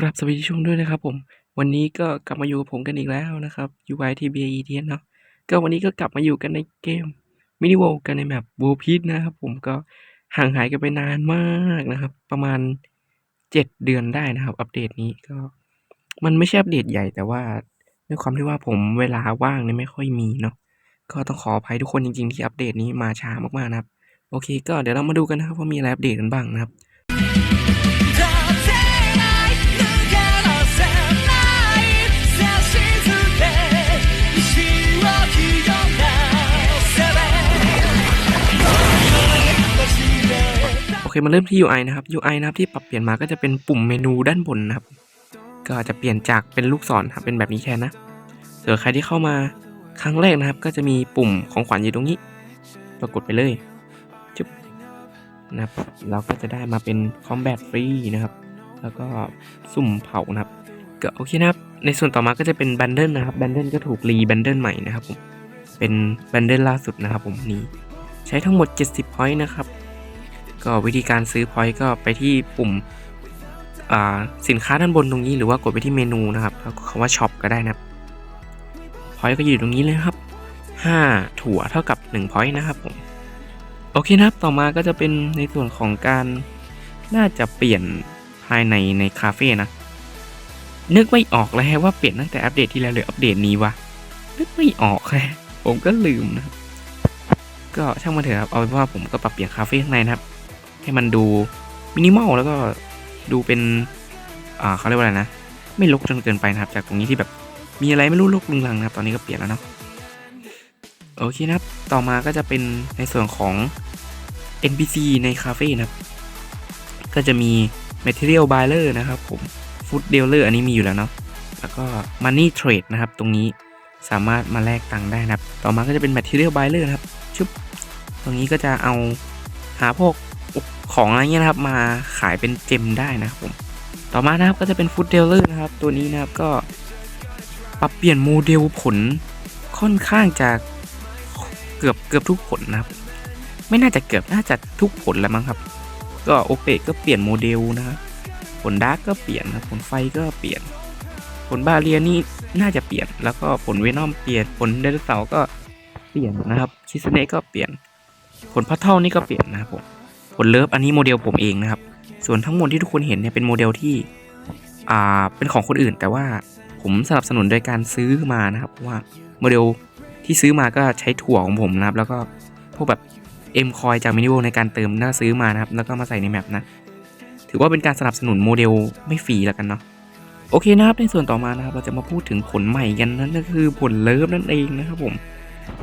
ครับสวัสดีช่วงด้วยนะครับผม วันนี้ก็กลับมาอยู่กับผมกันอีกแล้วนะครับ UI TBA ETS เนาะก็วันนี้ก็กลับมาอยู่กันในเกม Mini World กันในแมป World Peace นะครับผมก็ห่างหายกันไปนานมากนะครับ ประมาณ 7 เดือนได้นะครับ อัปเดตนี้ก็มันไม่ใช่อัปเดตใหญ่แต่ว่าด้วยความที่ว่าผมเวลาว่างเนี่ยไม่ค่อยมีเนาะก็ต้องขออภัยทุกคนจริงๆที่อัปเดตนี้มาช้ามากๆนะครับ โอเค ก็เดี๋ยวเรามาดูกันนะครับว่ามีอะไรอัปเดตกันบ้างนะครับ เคมาเริ่มที่ UI นะครับ UI นะครับที่ปรับเปลี่ยนมาก็จะเป็นปุ่มเมนูด้านบนนะครับ ก็จะเปลี่ยนจากเป็นลูกศรครับเป็นแบบนี้แทนนะส่วนใครที่เข้ามาครั้งแรกนะครับ ก็จะมีปุ่มของขวัญอยู่ตรงนี้เรากดไปเลยจุ๊บนะครับเราก็จะได้มาเป็น Combat Free นะครับ แล้วก็สุ่มเผานะครับก็โอเคนะครับ ในส่วนต่อมาก็จะเป็นบันเดิลนะครับบันเดิลก็ถูกรีบันเดิลใหม่นะครับผมเป็นบันเดิลล่าสุดนะครับผมนี้ใช้ทั้งหมด 70 point นะครับ ก็วิธีการซื้อ point ก็ไปที่ปุ่มอ่าสินค้าด้านบนตรงนี้หรือว่ากดไปที่เมนูนะครับแล้วคำว่าช็อปก็ได้นะครับ point ก็อยู่ตรงนี้เลยครับ 5 ถั่วเท่ากับ1 point นะครับผมโอเคนะครับต่อมาก็จะเป็นในส่วนของการน่าจะเปลี่ยนภายในในคาเฟ่นะนึกไม่ออกเลยว่าเปลี่ยนตั้งแต่อัปเดตที่แล้วหรืออัปเดตนี้วะนึกไม่ออกแฮะผมก็ลืมนะก็ช่างมันเถอะครับเอาเป็นว่าผมก็ปรับเปลี่ยนคาเฟ่ข้างในนะครับ ให้มันดูมินิมอลแล้วก็ดูเป็นอ่าเขาเรียกว่าอะไรนะ ไม่รกจนเกินไปนะครับ จากตรงนี้ที่แบบมีอะไรไม่รู้รกลุงลังนะครับ ตอนนี้ก็เปลี่ยนแล้วเนาะโอเคนะครับ ต่อมาก็จะเป็นในส่วนของ NPC ในคาเฟ่นะครับ ก็จะมี Material Buyer นะครับผม Food Dealer อันนี้มีอยู่แล้วเนาะ แล้วก็ Money Trade นะครับ ตรงนี้สามารถมาแลกตังค์ได้นะครับ ต่อมาก็จะเป็น Material Buyer นะครับ ชุบ ตรงนี้ก็จะเอาหาพวก ของอะไรเงี้ยนะครับมาขายเป็นเจมได้นะครับผมต่อมานะครับก็จะเป็น Food Dealer นะครับ ตัวนี้นะครับก็ปรับเปลี่ยนโมเดลผลค่อนข้างจะเกือบเกือบทุกผลนะครับ ไม่น่าจะเกือบน่าจะทุกผลแล้วมั้งครับ ก็โอเปกก็เปลี่ยนโมเดลนะครับผลดาร์กก็เปลี่ยนนะผลไฟก็เปลี่ยน ผลบาเรียนี่น่าจะเปลี่ยน แล้วก็ผลเวนอมเปลี่ยนผลไดโนเสาร์ก็เปลี่ยนนะครับคิสเน่ก็เปลี่ยน ผลพัทเทิลนี่ก็เปลี่ยนนะครับผม ผลเลิฟอันนี้โมเดลผมเองนะครับ ส่วนทั้งหมดที่ทุกคนเห็นเนี่ยเป็นโมเดลที่อ่าเป็นของคนอื่น แต่ว่าผมสนับสนุนโดยการซื้อมานะครับว่าโมเดลที่ซื้อมาก็ใช้ถั่วของผมนะครับ แล้วก็พวกแบบเอ็มคอยจากมินิโวในการเติมน่าซื้อมานะครับ แล้วก็มาใส่ในแมปนะ ถือว่าเป็นการสนับสนุนโมเดลไม่ฟรีแล้วกันเนาะโอเคนะครับในส่วนต่อมานะครับ เราจะมาพูดถึงผลใหม่กันนั่นก็คือผลเลิฟนั่นเองนะครับผม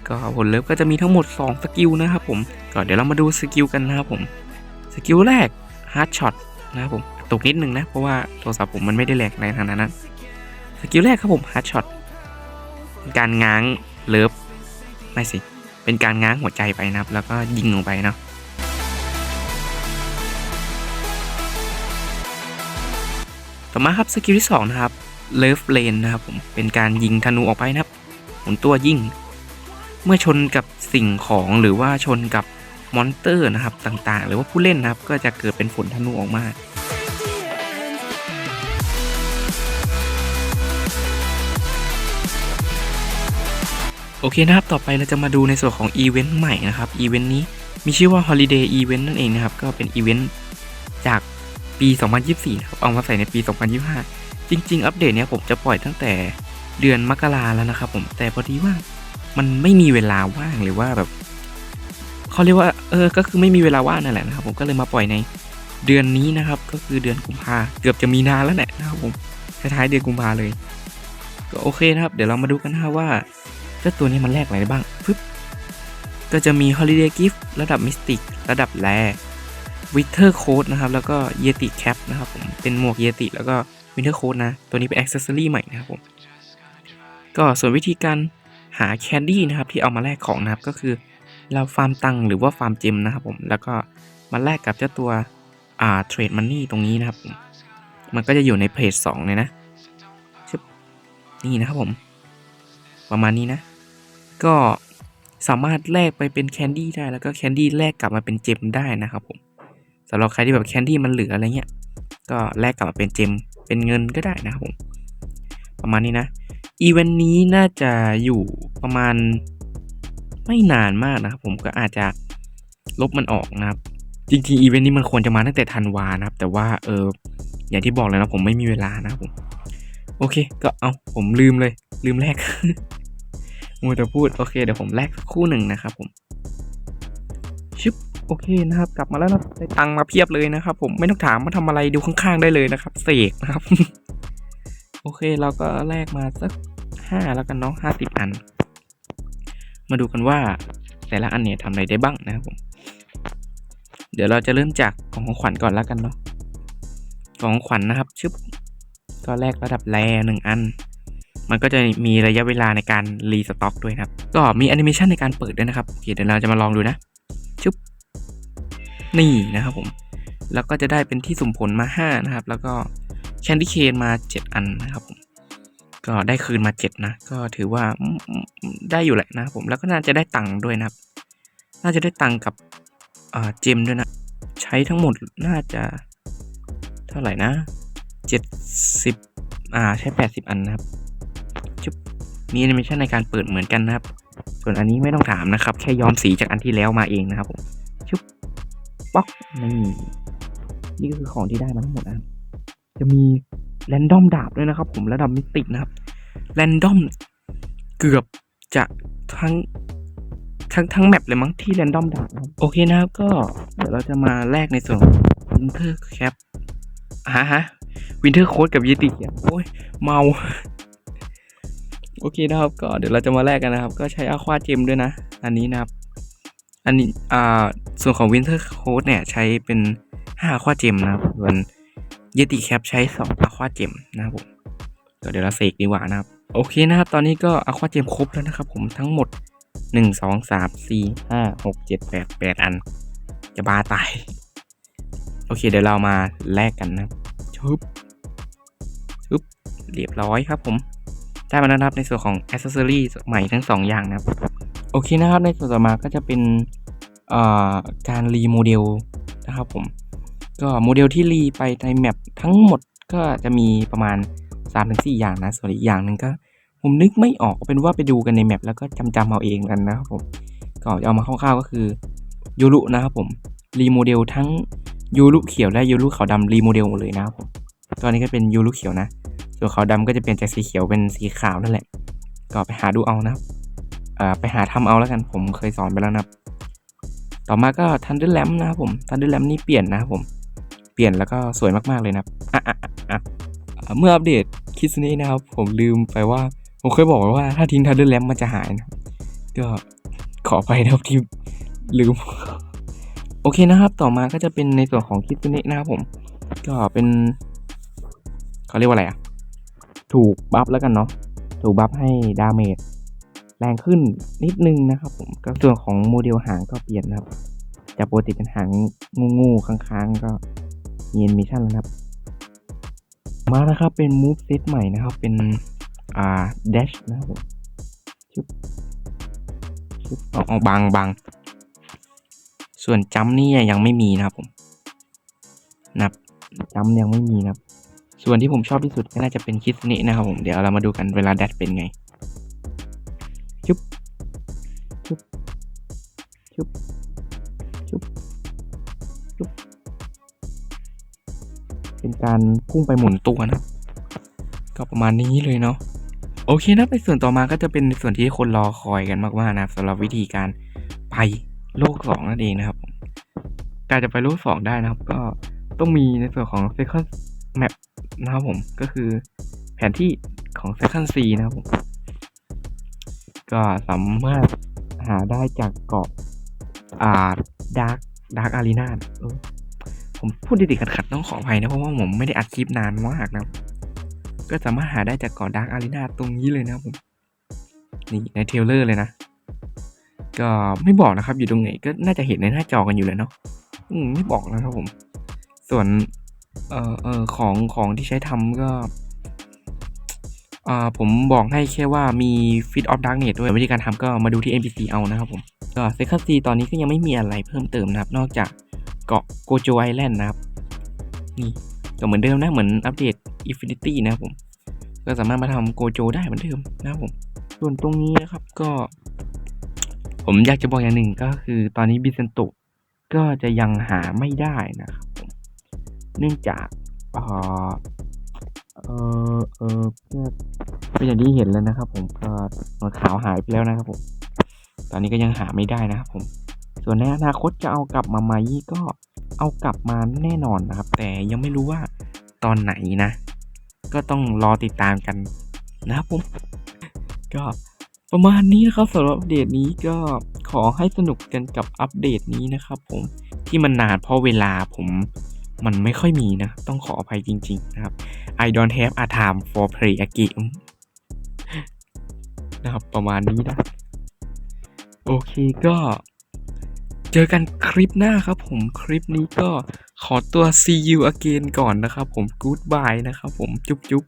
ก็ผลเลิฟก็จะมีทั้งหมด 2 สกิลนะครับผมก็เดี๋ยวเรามาดูสกิลกันนะครับผมสกิลแรกฮาร์ดช็อตนะครับผมตกนิดนึงนะ เพราะว่าโทรศัพท์ผมมันไม่ได้แหลกในทางนั้นนะสกิลแรกครับผมฮาร์ดช็อตการง้างเลิฟไม่สิ เป็นการง้างหัวใจไปนะครับ แล้วก็ยิงลงไปเนาะต่อมาครับสกิลที่2นะครับเลิฟเลนนะครับผมเป็นการยิงธนูออกไปนะครับหมุนตัวยิง เมื่อชนกับสิ่งของหรือว่าชนกับมอนเตอร์นะครับต่างๆ หรือว่าผู้เล่นนะครับก็จะเกิดเป็นฝนธนูออกมาโอเคนะครับ ต่อไปเราจะมาดูในส่วนของอีเวนต์ใหม่นะครับ อีเวนต์นี้มีชื่อว่า Holiday Event นั่นเองนะครับ ก็เป็นอีเวนต์จากปี 2024 นะครับ เอามาใส่ในปี 2025 จริง ๆ อัปเดตเนี้ยผมจะปล่อยตั้งแต่เดือนมกราแล้วนะครับผม แต่พอดีว่า มันไม่มีเวลาว่างหรือว่าแบบเขาเรียกว่าเออก็คือไม่มีเวลาว่างนั่นแหละนะครับผมก็เลยมาปล่อยในเดือนนี้นะครับ ก็คือเดือนกุมภาเกือบจะมีนาแล้วแหละนะครับผมท้ายๆเดือนกุมภาเลย ก็โอเคนะครับ เดี๋ยวเรามาดูกันนะครับว่าเจ้าตัวนี้มันแลกอะไรได้บ้างปึ๊บก็จะมี Holiday Gift ระดับ Mystic ระดับแร Winter Coat นะครับ แล้วก็ Yeti Cap นะครับผมเป็นหมวก Yeti แล้วก็ Winter Coat นะ ตัวนี้เป็น Accessory ใหม่นะครับผม ก็ส่วนวิธีการ หาแคนดี้นะครับที่เอามาแลกของนะครับก็คือเราฟาร์มตังหรือว่าฟาร์มเจมนะครับผมแล้วก็มาแลกกับเจ้าตัวอ่า Trade Money ตรงนี้นะครับมมันก็จะอยู่ในเพจ2เลยนะชึบนี่นะครับผม ประมาณนี้นะ ก็สามารถแลกไปเป็นแคนดี้ได้แล้วก็แคนดี้แลกกลับมาเป็นเจมได้นะครับผมสำหรับใครที่แบบแคนดี้มันเหลืออะไรเงี้ยก็แลกกลับมาเป็นเจมเป็นเงินก็ได้นะครับผม ประมาณนี้นะ อีเวนต์นี้น่าจะอยู่ประมาณไม่นานมากนะครับ ผมก็อาจจะลบมันออกนะครับ จริงๆอีเวนต์นี้มันควรจะมาตั้งแต่ธันวานะครับ แต่ว่าเอออย่างที่บอกเลยนะผมไม่มีเวลานะครับผม โอเค ก็เอาผมลืมเลย ลืมแลกมัวแต่พูดโอเคเดี๋ยวผมแลกคู่หนึ่งนะครับผมชึบโอเคนะครับ กลับมาแล้วนะได้ตังมาเพียบเลยนะครับ ผมไม่ต้องถามมาทำอะไรดูข้างๆได้เลยนะครับ เสกนะครับ โอเคเราก็แลกมาสักห้าแล้วกันเนาะห้าสิบอัน มาดูกันว่าแต่ละอันเนี่ยทำอะไรได้บ้างนะครับผม เดี๋ยวเราจะเริ่มจากกล่องของขวัญก่อนแล้วกันเนาะกล่องของขวัญนะครับชึบก็แลกระดับแรหนึ่งอัน มันก็จะมีระยะเวลาในการรีสต็อกด้วยนะครับ ก็มีแอนิเมชันในการเปิดด้วยนะครับโอเคเดี๋ยวเราจะมาลองดูนะชึบนี่นะครับผม แล้วก็จะได้เป็นที่สุ่มผลมา 5 นะครับ แล้วก็ แคนดี้เคนมา 7 อันนะครับผมก็ได้คืนมา 7 นะ ก็ถือว่าได้อยู่แหละนะผมแล้วก็น่าจะได้ตังค์ด้วยนะครับ น่าจะได้ตังค์กับเจมด้วยนะ ใช้ทั้งหมดน่าจะเท่าไหร่นะ 70 อ่า ใช้ 80 อันนะครับจุ๊บมีแอนิเมชันในการเปิดเหมือนกันนะครับ ส่วนอันนี้ไม่ต้องถามนะครับ แค่ย้อมสีจากอันที่แล้วมาเองนะครับผมชุบป๊อกนี่นี่ก็คือของที่ได้มาทั้งหมดนะครับ จะมีแรนดอมดาบด้วยนะครับ ผมระดับมิตินะครับแรนดอมเกือบจะทั้งทั้งทั้งแมปเลยมั้งที่แรนดอมดาบโอเคนะครับก็เดี๋ยวเราจะมาแลกในส่วนวินเทอร์แคปฮะฮะวินเทอร์โค้ดกับยีติเขียโอ้ยเมาโอเคนะครับก็เดี๋ยวเราจะมาแลกกันนะครับ ก็ใช้อาควาเจมด้วยนะ อันนี้นะครับ อันนี้อ่าส่วนของ Winter Coat เนี่ยใช้เป็น5อะควาเจมนะครับส่วน ยติแคปใช้2อะควาเจมนะครับผมก็เดี๋ยวเราเสกดีกว่านะครับ โอเคนะครับ ตอนนี้ก็อะควาเจมครบแล้วนะครับผมทั้งหมด 1 2 3 4 5 6 7 8 8 อัน จะบ้าตาย โอเคเดี๋ยวเรามาแลกกันนะครับชุบชุบเรียบร้อยครับผม ได้มาแล้วนะครับในส่วนของอ c เซ s ซอรี่ใหม่ทั้ง 2 อย่างนะครับ โอเคนะครับในส่วนต่อมาก็จะเป็นการรีโมเดลนะครับผม ก็โมเดลที่รีไปในแมปทั้งหมดก็จะมีประมาณ 3-4 อย่างนะ ส่วนอีกอย่างหนึ่งก็ ผมนึกไม่ออกเป็นว่าไปดูกันในแมปแล้วก็จำจำๆเอาเองกันนะครับผม ก็จะเอามาคร่าวๆก็คือยูรุนะครับผมรีโมเดลทั้งยูรุเขียวและยูรุขาวดำรีโมเดลหมดเลยนะครับผมตอนนี้ก็เป็นยูรุเขียวนะ ส่วนขาวดำก็จะเปลี่ยนจากสีเขียวเป็นสีขาวนั่นแหละ ก็ไปหาดูเอานะครับไปหาทำเอาแล้วกันผมเคยสอนไปแล้วนะครับ ต่อมาก็ทันเดอร์แลมนะครับผมทันเดอร์แลมนี่เปลี่ยนนะครับผม เปลี่ยนแล้วก็สวยมาก ๆ เลยนะครับเมื่ออัปเดตคิสนี้นะครับ ผมลืมไปว่า ผมเคยบอกว่าถ้าทิ้งทันเดอร์แลมมันจะหายนะก็ขอไปนะครับที่ลืม โอเคนะครับ ต่อมาก็จะเป็นในส่วนของคิสนี้นะครับผม ก็เป็นเขาเรียกว่าอะไรอะถูกบัฟแล้วกันเนาะถูกบัฟให้ดาเมจแรงขึ้นนิดนึงนะครับผมก็ส่วนของโมเดลหางก็เปลี่ยนนะครับจากปกติเป็นหางงูๆค้างๆก็ มีแอนิเมชันแล้วนะครับ มานะครับเป็นมูฟเซตใหม่นะครับ เป็น อ่า dash นะครับผมชุบชุบเอาเอาบางบางส่วนจัมนี่ยังไม่มีนะครับผมนับจัมยังไม่มีนะครับ ส่วนที่ผมชอบที่สุดก็น่าจะเป็นคิสเนะนะครับผมเดี๋ยวเรามาดูกันเวลา dash เป็นไงชุบชุบชุบชุบ เป็นการพุ่งไปหมุนตัวนะก็ประมาณนี้เลยเนาะโอเคนะในส่วนต่อมาก็จะเป็นส่วนที่คนรอคอยกันมากๆนะสำหรับวิธีการไปโลกสองนั่นเองนะครับการจะไปโลกสองได้นะครับ ก็ต้องมีในส่วนของ second map นะครับผมก็คือแผนที่ของ second C นะครับผมก็สามารถหาได้จากเกาะอ่าดาร์กดาร์กอารีนา ผมพูดติดๆขัดๆต้องขออภัยนะ เพราะว่าผมไม่ได้อัดคลิปนานมากนะ ก็สามารถหาได้จากกาะดาร์กอารีนาตรงนี้เลยนะผม นี่ในเทลเลอร์เลยนะ ก็ไม่บอกนะครับ อยู่ตรงไหนก็น่าจะเห็นในหน้าจอกันอยู่แล้วเนาะอืมไม่บอกนะครับผม ส่วนเอ่อเอ่อของของที่ใช้ทำก็อ่าผมบอกให้แค่ว่ามี Fit of Darkness ด้วยวิธีการทำก็มาดูที่ NPC เอานะครับผม ก็ Second C ตอนนี้ก็ยังไม่มีอะไรเพิ่มเติมนะครับ นอกจากเกาะโกโจไอแลนด์นะครับ นี่ก็เหมือนเดิมนะ เหมือนอัปเดต Infinity นะครับผม ก็สามารถมาทำโกโจได้เหมือนเดิมนะครับผม ส่วนตรงนี้นะครับก็ ผมอยากจะบอกอย่างหนึ่งก็คือตอนนี้บิเซนโตก็จะยังหาไม่ได้นะครับผม เนื่องจากเออเออเออก็ก็อย่างที่เห็นแล้วนะครับผมก็หนวดขาวหายไปแล้วนะครับผม ตอนนี้ก็ยังหาไม่ได้นะครับผม ส่วนในอนาคตจะเอากลับมาไหมก็เอากลับมาแน่นอนนะครับ แต่ยังไม่รู้ว่าตอนไหนนะ ก็ต้องรอติดตามกันนะครับผม ก็ประมาณนี้นะครับสำหรับอัปเดตนี้ก็ขอให้สนุกกันกับอัปเดตนี้นะครับ ผมที่มันนานเพราะเวลาผมมันไม่ค่อยมีนะ ต้องขออภัยจริง ๆ นะครับ I don't have a time for play a game นะครับ ประมาณนี้นะ โอเคก็เจอกันคลิปหน้าครับผมคลิปนี้ก็ขอตัว see you again ก่อนนะครับผม goodbye นะครับผมจุ๊บจุ๊บ